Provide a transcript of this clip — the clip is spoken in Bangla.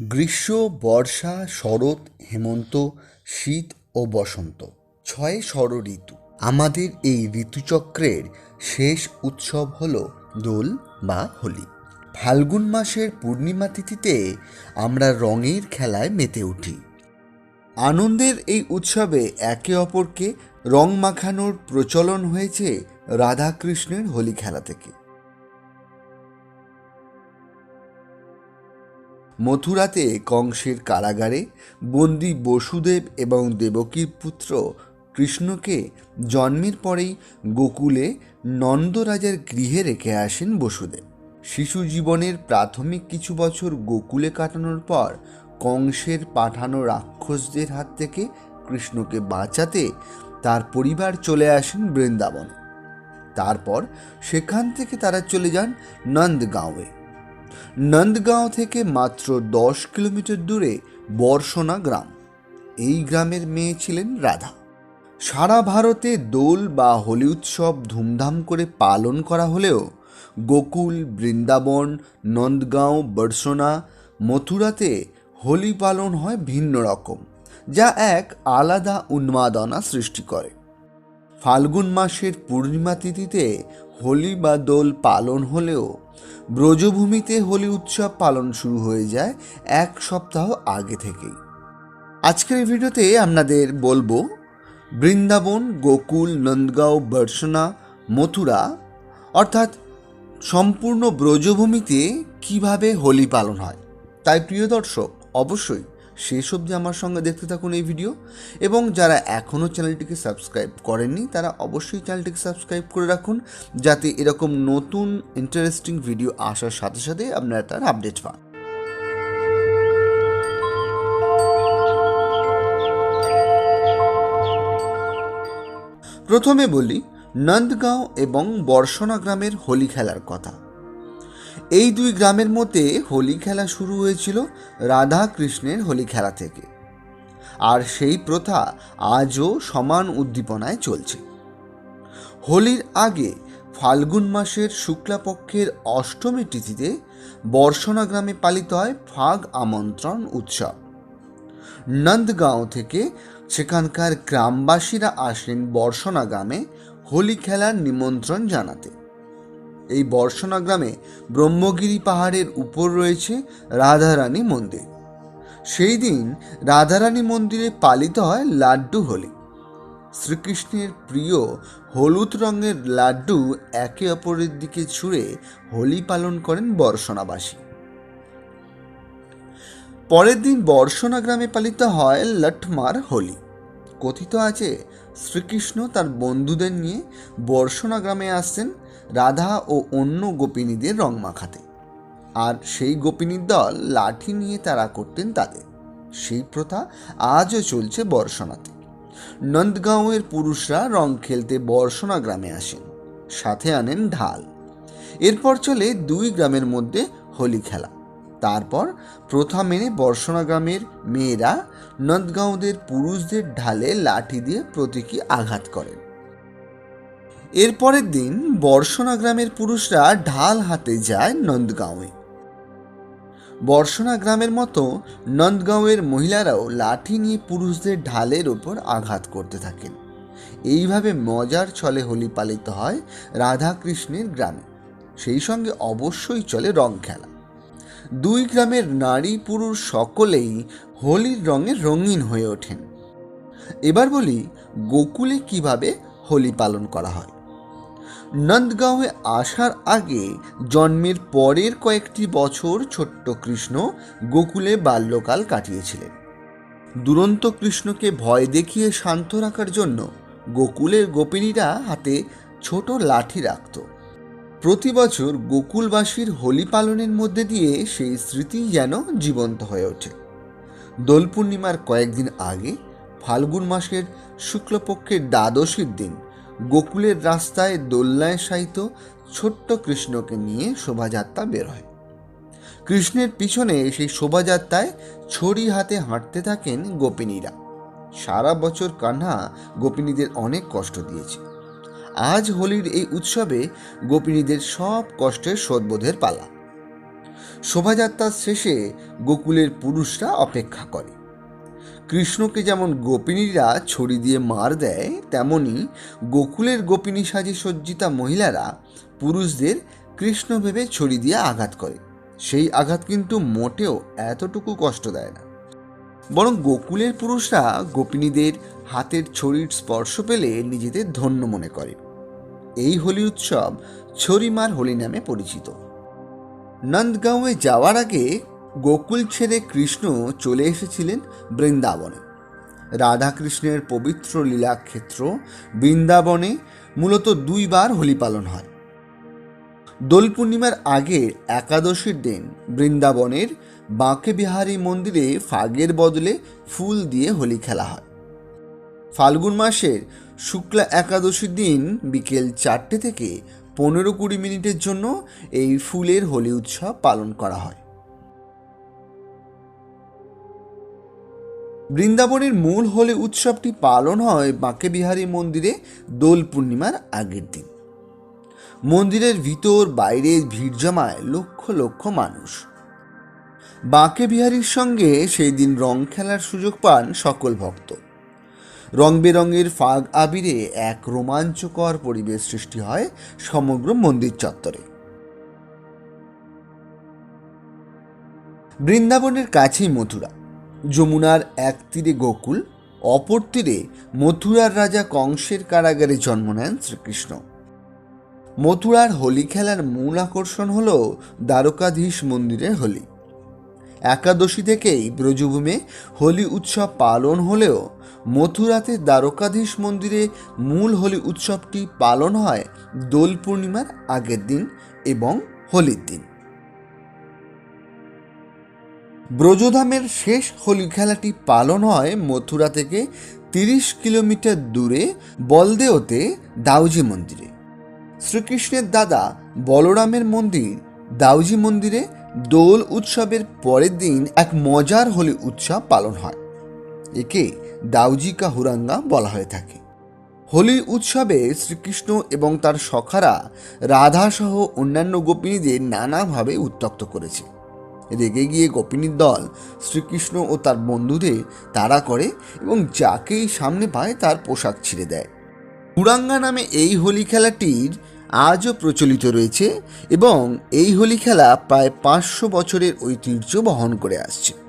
গ্রীষ্ম, বর্ষা, শরৎ, হেমন্ত, শীত ও বসন্ত ছয় ষড় ঋতু আমাদের এই ঋতুচক্রের শেষ উৎসব হল দোল বা হোলি। ফাল্গুন মাসের পূর্ণিমা তিথিতে আমরা রঙের খেলায় মেতে উঠি। আনন্দের এই উৎসবে একে অপরকে রং মাখানোর প্রচলন হয়েছে রাধাকৃষ্ণের হোলি খেলা থেকে। মথুরাতে কংসের কারাগারে বন্দি বসুদেব এবং দেবকীর পুত্র কৃষ্ণকে জন্মের পরেই গোকুলে নন্দরাজার গৃহে রেখে আসেন বসুদেব। শিশু জীবনের প্রাথমিক কিছু বছর গোকুলে কাটানোর পর কংসের পাঠানো রাক্ষসদের হাত থেকে কৃষ্ণকে বাঁচাতে তার পরিবার চলে আসেন বৃন্দাবনে। তারপর সেখান থেকে তারা চলে যান নন্দগাঁওয়ে। নন্দগাঁও থেকে মাত্র দশ কিলোমিটার দূরে বর্ষণা গ্রাম। এই গ্রামের মেয়ে ছিলেন রাধা। সারা ভারতে দোল বা হোলি উৎসব ধুমধাম করে পালন করা হলেও গোকুল, বৃন্দাবন, নন্দগাঁও বর্ষণা মথুরাতে হোলি পালন হয় ভিন্ন রকম, যা এক আলাদা উন্মাদনা সৃষ্টি করে। ফাল্গুন মাসের পূর্ণিমা তিথিতে হোলি বা দোল পালন হলেও ব্রজভূমিতে হোলি উৎসব পালন শুরু হয়ে যায় এক সপ্তাহ আগে থেকেই। আজকের ভিডিওতে আপনাদের বলব, বৃন্দাবন, গোকুল, নন্দগাঁও বর্ষনা মথুরা, অর্থাৎ সম্পূর্ণ ব্রজভূমিতে কীভাবে হোলি পালন হয়, তাই প্রিয় দর্শক, অবশ্যই শেষ অবধি আমার সঙ্গে দেখতে থাকুন এই ভিডিও এবং যারা এখনও চ্যানেলটিকে সাবস্ক্রাইব করেননি, তারা অবশ্যই চ্যানেলটিকে সাবস্ক্রাইব করে রাখুন, যাতে এরকম নতুন ইন্টারেস্টিং ভিডিও আসার সাথে সাথে আপনারা তার আপডেট পান। প্রথমে বলি, নন্দগাঁও এবং বর্ষণা গ্রামের হোলি খেলার কথা। এই দুই গ্রামের মধ্যে হোলি খেলা শুরু হয়েছিল রাধা কৃষ্ণের হোলি খেলা থেকে। আর সেই প্রথা আজও সমান উদ্দীপনায় চলছে। হোলির আগে ফাল্গুন মাসের শুক্লাপক্ষের অষ্টমী তিথিতে বর্ষণা গ্রামে পালিত হয় ফাগ আমন্ত্রণ উৎসব। নন্দগাঁও থেকে সেখানকার গ্রামবাসীরা আসেন বর্ষণা গ্রামে হোলি খেলার নিমন্ত্রণ জানাতে। এই বর্ষণা গ্রামে ব্রহ্মগিরি পাহাড়ের উপর রয়েছে রাধারানী মন্দির। সেই দিন রাধারানী মন্দিরে পালিত হয় লাড্ডু হোলি। শ্রীকৃষ্ণের প্রিয় হলুদ রঙের লাড্ডু একে অপরের দিকে ছুঁড়ে হোলি পালন করেন বর্ষণাবাসী পরের দিন বর্ষণা গ্রামে পালিত হয় লঠমার হোলি। কথিত আছে, শ্রীকৃষ্ণ তার বন্ধুদের নিয়ে বর্ষণা গ্রামে আসছেন রাধা ও অন্য গোপিনীদের রং মাখাতে। আর সেই গোপিনীর দল লাঠি নিয়ে তারা করতেন তাদের। সেই প্রথা আজও চলছে বর্ষণাতে। নন্দগাঁওয়ের পুরুষরা রং খেলতে বর্ষণা গ্রামে আসেন, সাথে আনেন ঢাল। এরপর চলে দুই গ্রামের মধ্যে হোলি খেলা। তারপর প্রথা মেনে বর্ষণা গ্রামের মেয়েরা নন্দগাঁওদের পুরুষদের ঢালে লাঠি দিয়ে প্রতীকী আঘাত করেন। এরপরের দিন বর্ষণা গ্রামের পুরুষরা ঢাল হাতে যায় নন্দগাঁওয়ে। বর্ষণা গ্রামের মতো নন্দগাঁওয়ের মহিলারাও লাঠি নিয়ে পুরুষদের ঢালের ওপর আঘাত করতে থাকেন। এইভাবে মজার ছলে হোলি পালিত হয় রাধাকৃষ্ণের গ্রামে। সেই সঙ্গে অবশ্যই চলে রং খেলা। দুই গ্রামের নারী পুরুষ সকলেই হোলির রঙে রঙিন হয়ে ওঠেন। এবার বলি, গোকুলে কীভাবে হোলি পালন করা হয়? নন্দগাঁওয়ে আসার আগে জন্মের পরের কয়েকটি বছর ছোট্ট কৃষ্ণ গোকুলে বাল্যকাল কাটিয়েছিলেন। দুরন্ত কৃষ্ণকে ভয় দেখিয়ে শান্ত রাখার জন্য গোকুলের গোপিনীরা হাতে ছোট লাঠি রাখত। প্রতি বছর গোকুলবাসীর হোলি পালনের মধ্যে দিয়ে সেই স্মৃতি যেন জীবন্ত হয়ে ওঠে। দোল পূর্ণিমার কয়েকদিন আগে ফাল্গুন মাসের শুক্লপক্ষের দ্বাদশীর দিন গোকুলের রাস্তায় দোলনায় শায়িত ছোট্ট কৃষ্ণকে নিয়ে শোভাযাত্রা বের হয়। কৃষ্ণের পিছনে সেই শোভাযাত্রায় ছড়ি হাতে হাঁটতে থাকেন গোপিনীরা। সারা বছর কান্না গোপিনীদের অনেক কষ্ট দিয়েছে। আজ হোলির এই উৎসবে গোপিনীদের সব কষ্টের শোধবোধের পালা। শোভাযাত্রার শেষে গোকুলের পুরুষরা অপেক্ষা করে। কৃষ্ণকে যেমন গোপিনীরা ছড়ি দিয়ে মার দেয়, তেমনি গোকুলের গোপিনী সাজে সজ্জিতা মহিলারা পুরুষদের কৃষ্ণ ভেবে ছড়ি দিয়ে আঘাত করে। সেই আঘাত কিন্তু মোটেও এতটুকু কষ্ট দেয় না। বরং গোকুলের পুরুষরা গোপিনীদের হাতের ছড়ির স্পর্শ পেলে নিজেদের ধন্য মনে করে। এই হোলি উৎসব ছড়িমার হোলি নামে পরিচিত। নন্দগাঁওয়ে যাওয়ার আগে গোকুল ছেড়ে কৃষ্ণ চলে এসেছিলেন বৃন্দাবনে। রাধাকৃষ্ণের পবিত্র লীলাক্ষেত্র বৃন্দাবনে মূলত দুইবার হোলি পালন হয়। দোল পূর্ণিমার আগে একাদশীর দিন বৃন্দাবনের বাঁকে বিহারী মন্দিরে ফাগের বদলে ফুল দিয়ে হোলি খেলা হয়। ফাল্গুন মাসের শুক্লা একাদশীর দিন বিকেল চারটে থেকে পনেরো কুড়ি মিনিটের জন্য এই ফুলের হোলি উৎসব পালন করা হয়। বৃন্দাবনের মূল হোলি উৎসবটি পালন হয় বাঁকে বিহারী মন্দিরে দোল পূর্ণিমার আগের দিন। মন্দিরের ভিতর বাইরে ভিড় জমায় লক্ষ লক্ষ মানুষ। বাঁকে বিহারীর সঙ্গে সেই দিন রং খেলার সুযোগ পান সকল ভক্ত। রং বেরঙের ফাগ আবিরে এক রোমাঞ্চকর পরিবেশ সৃষ্টি হয় সমগ্র মন্দির চত্বরে। বৃন্দাবনের কাছেই মথুরা। যমুনার এক তীরে গোকুল, অপর তীরে মথুরার রাজা কংসের কারাগারে জন্ম নেন শ্রীকৃষ্ণ। মথুরার হোলি খেলার মূল আকর্ষণ হল দ্বারকাধীশ মন্দিরের হোলি। একাদশী থেকেই ব্রজভূমে হোলি উৎসব পালন হলেও মথুরাতে দ্বারকাধীশ মন্দিরে মূল হোলি উৎসবটি পালন হয় দোল পূর্ণিমার আগের দিন এবং হোলির দিন। ব্রজধামের শেষ হোলি খেলাটি পালন হয় মথুরা থেকে তিরিশ কিলোমিটার দূরে বলদেওতে দাউজি মন্দিরে। শ্রীকৃষ্ণের দাদা বলরামের মন্দির দাউজি মন্দিরে দোল উৎসবের পরের দিন এক মজার হোলি উৎসব পালন হয়। একে দাউজি কা হুরাঙ্গা বলা হয়ে থাকে। হোলি উৎসবে শ্রীকৃষ্ণ এবং তার সখারা রাধাসহ অন্যান্য গোপিনীদের নানাভাবে উত্তক্ত করেছে। রেগে গিয়ে গোপিনীর দল শ্রীকৃষ্ণ ও তার বন্ধুদের তাড়া করে এবং যাকেই সামনে পায় তার পোশাক ছিঁড়ে দেয়। কুরাঙ্গা নামে এই হোলি খেলাটির আজও প্রচলিত রয়েছে এবং এই হোলি খেলা প্রায় পাঁচশো বছরের ঐতিহ্য বহন করে আসছে।